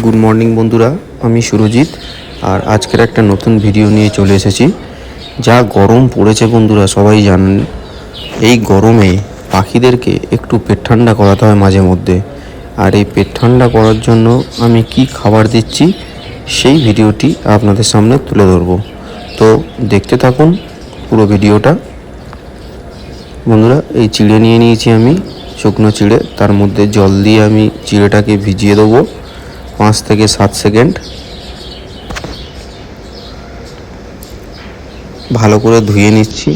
Good morning বন্ধুরা। আমি সুরজিৎ, আর আজকের একটা নতুন ভিডিও নিয়ে চলে এসেছি। যা গরম পড়েছে বন্ধুরা, সবাই জানেন। এই গরমে পাখিদেরকে একটু পেট ঠান্ডা করাতে হয় মাঝে মধ্যে। আর এই পেট ঠান্ডা করার জন্য আমি কি খাবার দিচ্ছি, সেই ভিডিওটি আপনাদের সামনে তুলে ধরবো। তো দেখতে থাকুন পুরো ভিডিওটা বন্ধুরা, এই চিড়ে নিয়ে নিয়েছি আমি। শুকনো চিড়ে, তার মধ্যে জল দিয়ে আমি চিড়েটাকে ভিজিয়ে দেবো। পাঁচ থেকে সাত সেকেন্ড। ভালো করে ধুয়ে নিচ্ছি।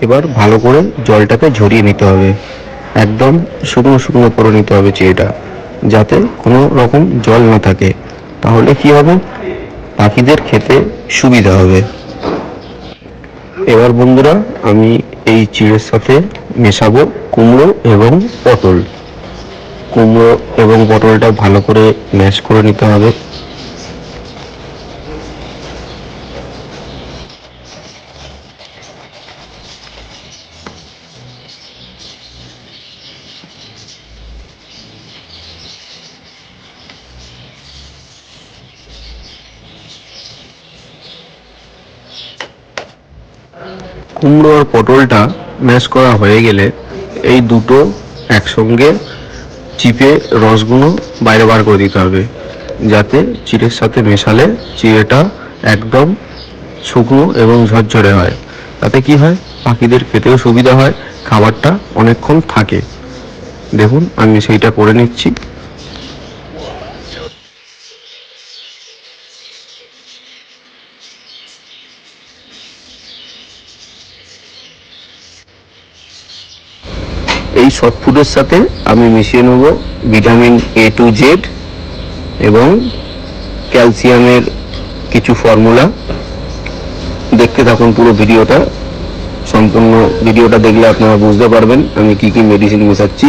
এবার ভালো করে জলটাকে ঝরিয়ে নিতে হবে। একদম শুকনো শুকনো করে নিতে হবে চিড়েটা যাতে কোনো রকম জল না থাকে। তাহলে কি হবে? পাখিদের খেতে সুবিধা হবে। এবার বন্ধুরা, আমি এই চিড়ের সাথে মেশাবো কুমড়ো এবং পটল। কুমড়ো এবং পটলটা ভালো করে ম্যাশ করে নিতে হবে। কুমড়ো আর পটলটা ম্যাশ করা হয়ে গেলে এই দুটো একসঙ্গে চিপে রসগুলো বাইরে বার করে দিতে হবে, যাতে চিড়ের সাথে মেশালে চিড়েটা একদম শুকনো এবং ঝরঝরে হয়। তাতে কি হয়? পাখিদের খেতেও সুবিধা হয়, খাবারটা অনেকক্ষণ থাকে। দেখুন, আমি সেইটা করে নিচ্ছি। এই সফট ফুডের সাথে আমি মিশিয়ে নেব ভিটামিন এ টু জেড এবং ক্যালসিয়ামের কিছু ফর্মুলা দেখতে থাকুন পুরো ভিডিওটা। সম্পূর্ণ ভিডিওটা দেখলে আপনারা বুঝতে পারবেন আমি কি কি মেডিসিন মেশাচ্ছি।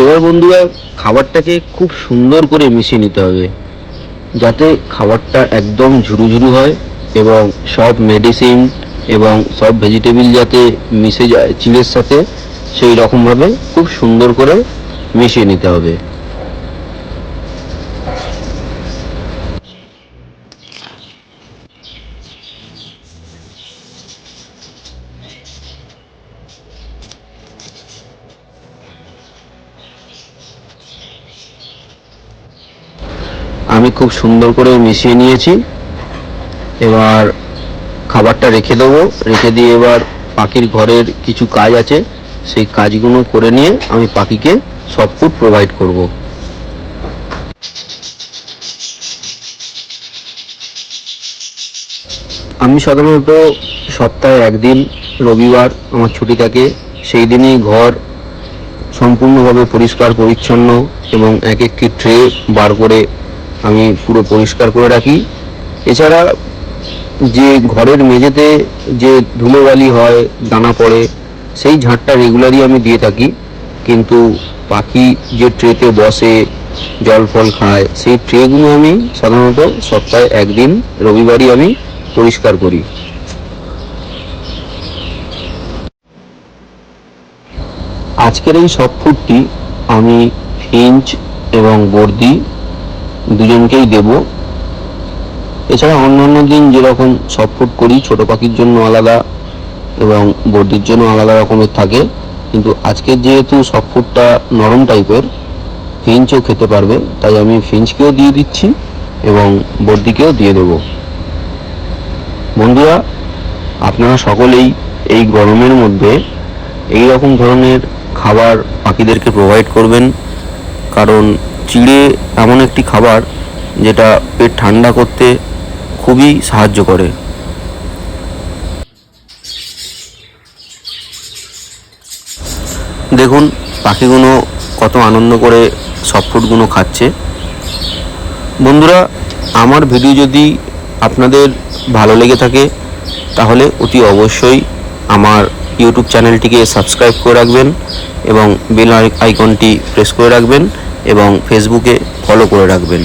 এবার বন্ধুরা, খাবারটাকে খুব সুন্দর করে মিশিয়ে নিতে হবে। যাতে খাবারটা একদম ঝুরু ঝুরু হয় এবং সব মেডিসিন এবং সব ভেজিটেবিল যাতে মিশে যায় চিড়ের সাথে, সেই রকমভাবে খুব সুন্দর করে মিশিয়ে নিতে হবে। আমি খুব সুন্দর করে মিশিয়ে নিয়েছি। এবার খাবারটা রেখে দেবো। রেখে দিয়ে এবার পাখির ঘরের কিছু কাজ আছে, সেই কাজগুলো করে নিয়ে আমি পাখিকে সব ফুড প্রোভাইড করব। আমি সাধারণত সপ্তাহে একদিন, রবিবার আমার ছুটি থাকে, সেই দিনই ঘর সম্পূর্ণভাবে পরিষ্কার, পরিচ্ছন্ন এবং এক একটি ট্রে বার করে আমি পুরো পরিষ্কার করে রাখি। এছাড়া যে ঘরের মেঝেতে যে ধুলোবালি হয়, দানা পড়ে, সেই ঝাঁটটা রেগুলারই আমি দিয়ে থাকি। কিন্তু পাখি যে ট্রেতে বসে, জল ফল খায়, সেই ট্রেগুলো আমি সাধারণত সপ্তাহে একদিন রবিবারই আমি পরিষ্কার করি। আজকের এই সব ফুডটি আমি ফিঞ্চ এবং বর্দি দুজনকেই দেব। এছাড়া অন্যান্য দিন যেরকম সব ফুড করি, ছোট পাখির জন্য আলাদা এবং বর্দির জন্য আলাদা রকমের থাকে। কিন্তু আজকে যেহেতু সব ফুডটা নরম টাইপের, ফিঞ্চও খেতে পারবে, তাই আমি ফিঞ্চকেও দিয়ে দিচ্ছি এবং বর্দিকেও দিয়ে দেব। বন্ধুরা, আপনারা সকলেই এই গরমের মধ্যে এই রকম ধরনের খাবার পাখিদেরকে প্রোভাইড করবেন। কারণ চিড়ে এমন একটি খাবার যেটা পেট ঠান্ডা করতে খুবই সাহায্য করে। দেখুন, পাখিগুলো কত আনন্দ করে সব ফ্রুটগুলো খাচ্ছে। বন্ধুরা, আমার ভিডিও যদি আপনাদের ভালো লেগে থাকে, তাহলে অতি অবশ্যই আমার ইউটিউব চ্যানেলটিকে সাবস্ক্রাইব করে রাখবেন এবং বেল আইকনটি প্রেস করে রাখবেন এবং ফেসবুকে ফলো করে রাখবেন।